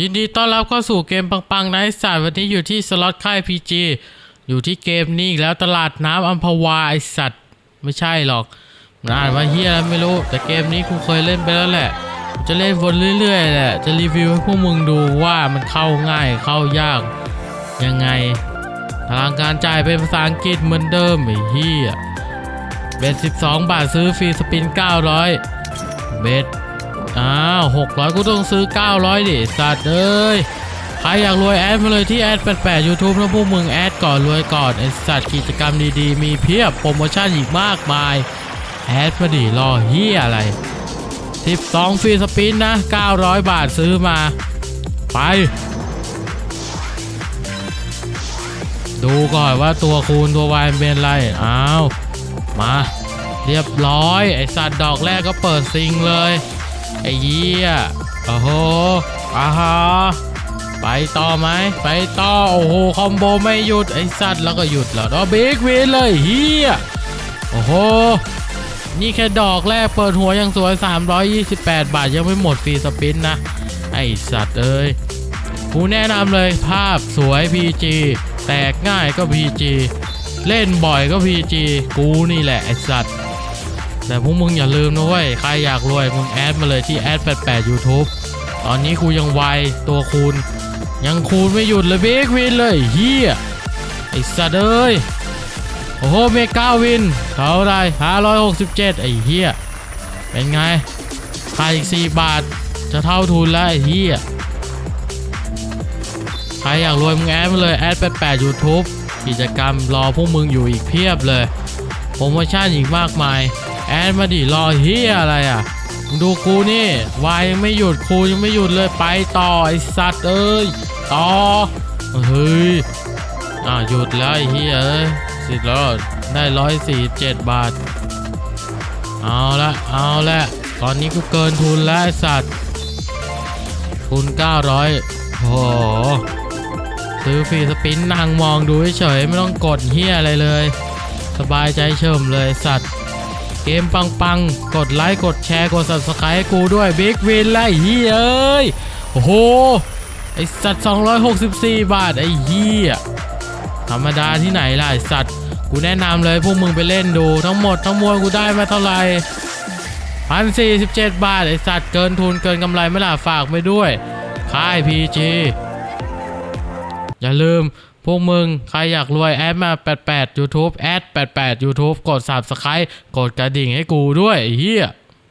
ยินดีต้อนรับเข้าสู่เกมปังๆนะไอสัตว์วันนี้อยู่ที่สล็อตค่ายพีจีอยู่ที่เกมนี้อีกแล้วตลาดน้ำอัมพวาไอสัตว์ไม่ใช่หรอกมันอ่านว่าเฮียอะไรไม่รู้ แต่เกมนี้กูเคยเล่นไปแล้วแหละ จะเล่นวนเรื่อยๆแหละจะรีวิวให้พวกมึงดูว่ามันเข้าง่ายเข้ายากยังไงพลังการจ่ายเป็นภาษาอังกฤษเหมือนเดิมไอ้เฮียเบ็ด12 บาทซื้อฟรีสปิน 900 เบ็ด อ้าว600กูต้องซื้อ900ดิสัตว์เอ้ยใครอยากรวยแอดมาเลยที่แอด88 YouTube นะพวกมึงแอดก่อนรวยก่อนไอสัตว์กิจกรรมดีๆ มีเพียบโปรโมชั่นอีกมากมาย แอดมาดิรอเฮียอะไร12ฟรีสปินนะ 900 บาทซื้อมา ไป ดูก่อนว่าตัวคูณตัววายเป็นไรอ้าว มา เรียบร้อย ไอสัตว์ดอกแรกก็เปิดซิงเลย ไอ้เหี้ยโอ้โหอาฮาไปต่อไหมไปต่อโอ้โหคอมโบไม่หยุดไอ้สัตว์แล้วก็หยุดแล้วก็บิ๊กวินเลยเฮียโอ้โหนี่แค่ดอกแรกเปิดหัวยังสวย 328 บาทยังไม่หมดฟรีสปินนะ ไอสัตว์เอ้ยกูแนะนำเลยภาพสวย PG แตกง่ายก็ PG เล่นบ่อยก็ PG กูนี่แหละไอสัตว์ แต่พวกมึงอย่าลืมนะเว้ยใครอยากรวยมึงแอดมาเลยที่แอด88 YouTube ตอนนี้กูยังไวตัวคูณ ยังคูณไม่หยุดเลยเบกวินเลยเฮียไอสัตว์เอ้ยโอ้โหเมกาวินเท่าไร567ไอ้เฮียเป็นไงค่าอีก4บาทจะเท่าทุนแล้วไอ้เฮียใครอยากรวยมึงแอดมาเลยแอด88 YouTube กิจกรรมรอพวกมึงอยู่อีกเพียบเลยโปรโมชั่นอีกมากมาย แอดมาดิรอเฮียอะไรอะดูกูนี่วายยังไม่หยุดครูยังไม่หยุดเลยไปต่อไอสัตว์เอ้ยต่อเฮ้ยอ่าหยุดแล้วไอเฮียเอ้ยสิบแล้วได้ร้อยสี่เจ็ดบาท เอาละเอาละตอนนี้กูเกินทุนแล้วไอสัตว์ทุน900โอ้โหซื้อฟรีสปินนั่งมองดูเฉยไม่ต้องกดเฮียอะไรเลย สบายใจเชิมเลยสัตว์ เกมปังๆ กดไลค์กดแชร์กด subscribe กูด้วยบิ๊กวินไล่เฮียเอ้ย โอ้โห ไอสัตว์ 264 บาท ไอเฮียธรรมดาที่ไหนล่ะไอสัตว์ กูแนะนำเลยพวกมึงไปเล่นดู ทั้งหมดทั้งมวลกูได้มาเท่าไหร่พันสี่สิบเจ็ดบาท ไอสัตว์ เกินทุนเกินกำไรไม่ล่ะฝากไปด้วย ค่ายพีจีอย่าลืม พวกมึง ใครอยากรวยแอดมา 88 YouTube แอด88 YouTube กด Subscribe กดกระดิ่งให้กูด้วยเฮีย